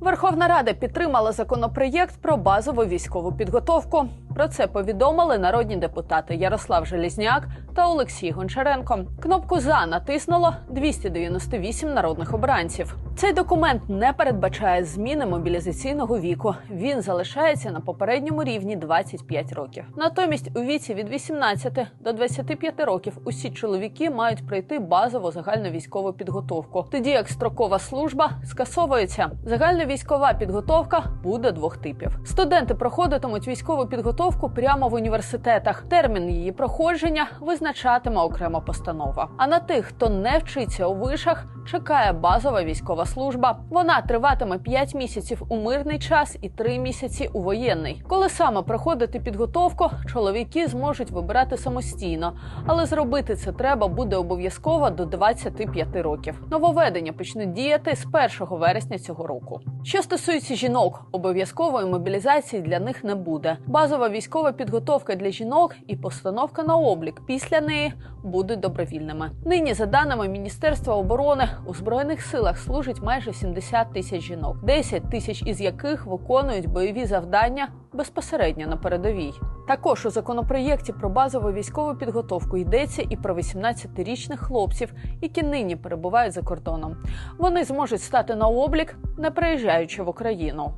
Верховна Рада підтримала законопроєкт про базову військову підготовку. Про це повідомили народні депутати Ярослав Желізняк та Олексій Гончаренко. Кнопку за натиснуло 298 народних обранців. Цей документ не передбачає зміни мобілізаційного віку. Він залишається на попередньому рівні 25 років. Натомість у віці від 18 до 25 років усі чоловіки мають пройти базову загальну військову підготовку. Тоді як строкова служба скасовується. Загальна військова підготовка буде двох типів. Студенти проходитимуть військову підготовку прямо в університетах. Термін її проходження визначатиме окрема постанова. А на тих, хто не вчиться у вишах, чекає базова військова служба. Вона триватиме 5 місяців у мирний час і 3 місяці у воєнний. Коли саме проходити підготовку, чоловіки зможуть вибирати самостійно, але зробити це треба буде обов'язково до 25 років. Нововведення почнуть діяти з 1 вересня цього року. Що стосується жінок, обов'язкової мобілізації для них не буде. Базова військова підготовка для жінок і постановка на облік після неї будуть добровільними. Нині, за даними Міністерства оборони, у збройних силах служить майже 70 тисяч жінок, 10 тисяч із яких виконують бойові завдання безпосередньо на передовій. Також у законопроєкті про базову військову підготовку йдеться і про 18-річних хлопців, які нині перебувають за кордоном. Вони зможуть стати на облік, не приїжджаючи в Україну.